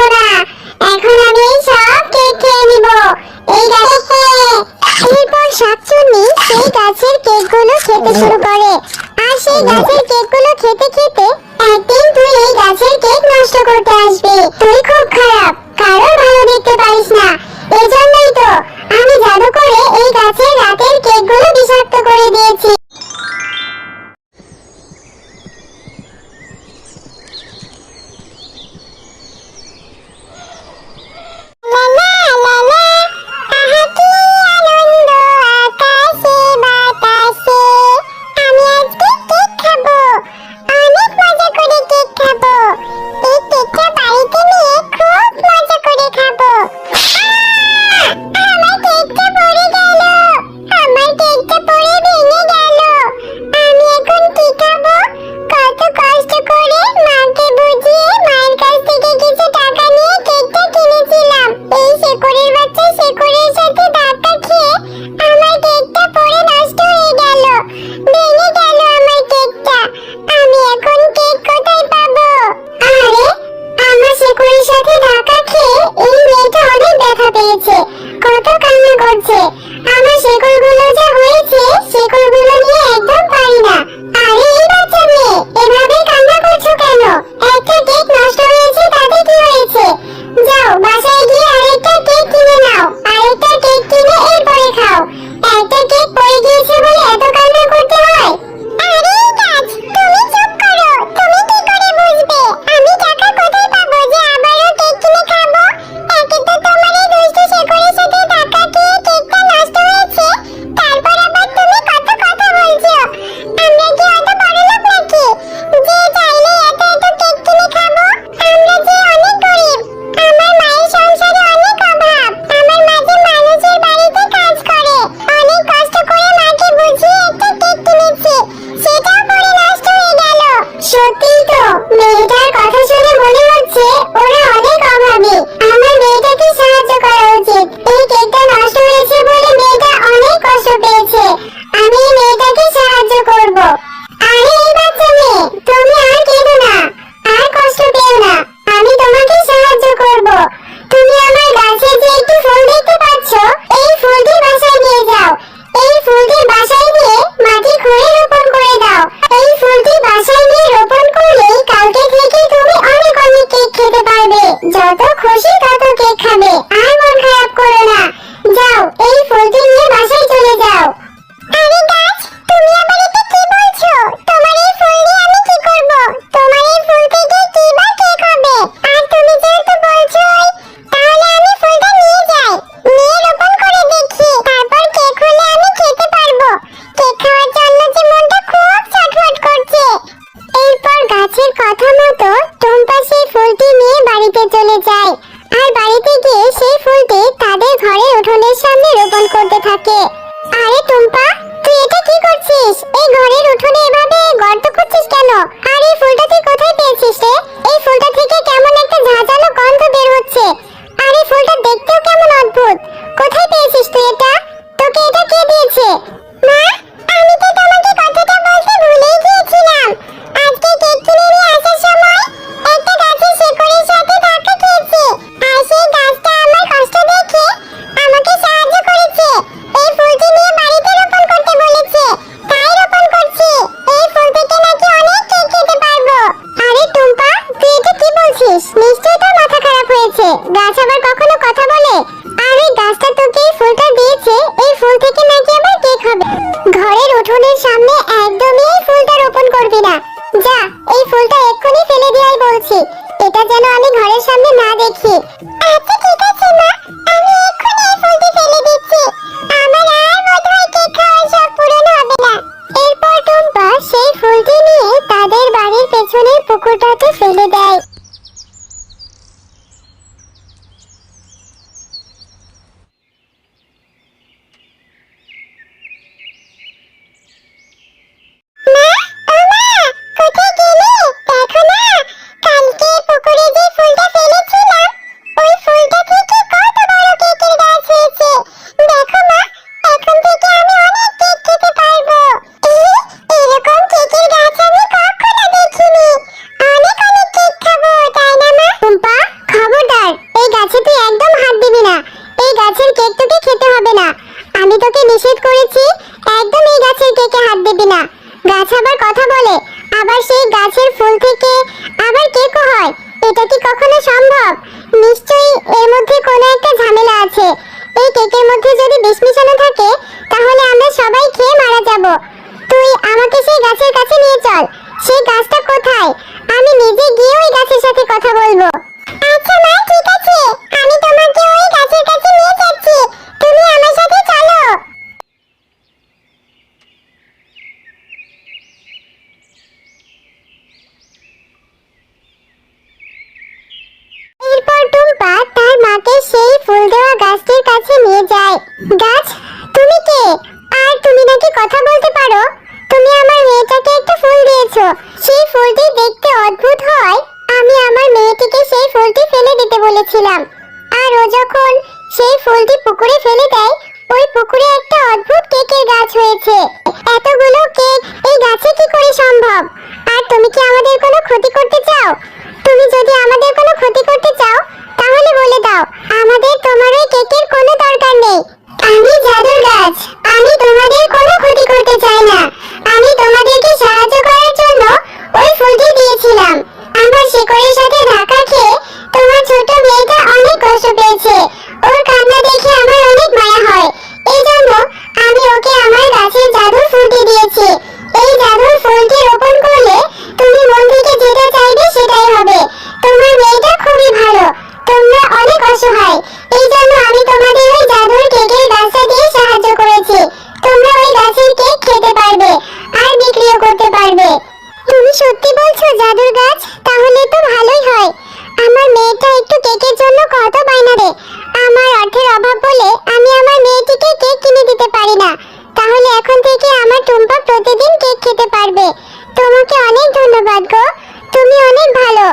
দেব না কেক খেয়ে নিব। এই গাছে, এরপর শাকচুন্নি সেই গাছের খেতে শুরু করে। আর সেই গাছের কেকগুলো খেতে খেতে একদিন তুই এই গাছের কেক নষ্ট করতে আসবে। তুই খুব খারাপ। থেকে নাকি আবার কেক হবে? ঘরের উঠোনের সামনে একদম mis গিয়েছিলাম আর ও যখন সেই ফুলটি পুকুরে ফেলে দেয়, ওই পুকুরে একটা অদ্ভুত কেকের গাছ হয়েছে। এতগুলো কেক, এই গাছে কি করে সম্ভব? আর তুমি কি আমাদের কোনো ক্ষতি করতে চাও? তুমি যদি আমাদের কোনো ক্ষতি করতে চাও, তাহলে বলে দাও। তুমি সত্যি বলছো, জাদুর গাছ? তাহলে তো ভালোই হয়। আমার মেয়েটা একটু কেকের জন্য কত বায়না আমার অর্থের অভাব বলে আমি আমার মেয়েটিকে কেক কিনে দিতে পারি না। তাহলে এখন থেকে আমার টুম্পা প্রতিদিন কেক খেতে পারবে। তোমাকে অনেক ধন্যবাদ গো। তুমি অনেক ভালো।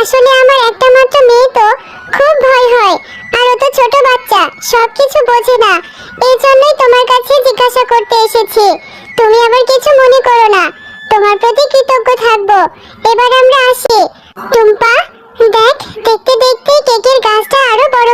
আসলে আমার একটা মাত্র মেয়ে তো, খুব ভয় হয়। আর ও তো ছোট বাচ্চা, সবকিছু বোঝে না। এই জন্যই তোমার কাছে জিজ্ঞাসা করতে এসেছি। তুমি আবার কিছু মনে করো না। তোমার প্রতি কৃতজ্ঞ থাকব। এবার আমরা আসি। টুম্পা, দেখ, দেখতে দেখতে কেকের গাছটা আরও বড়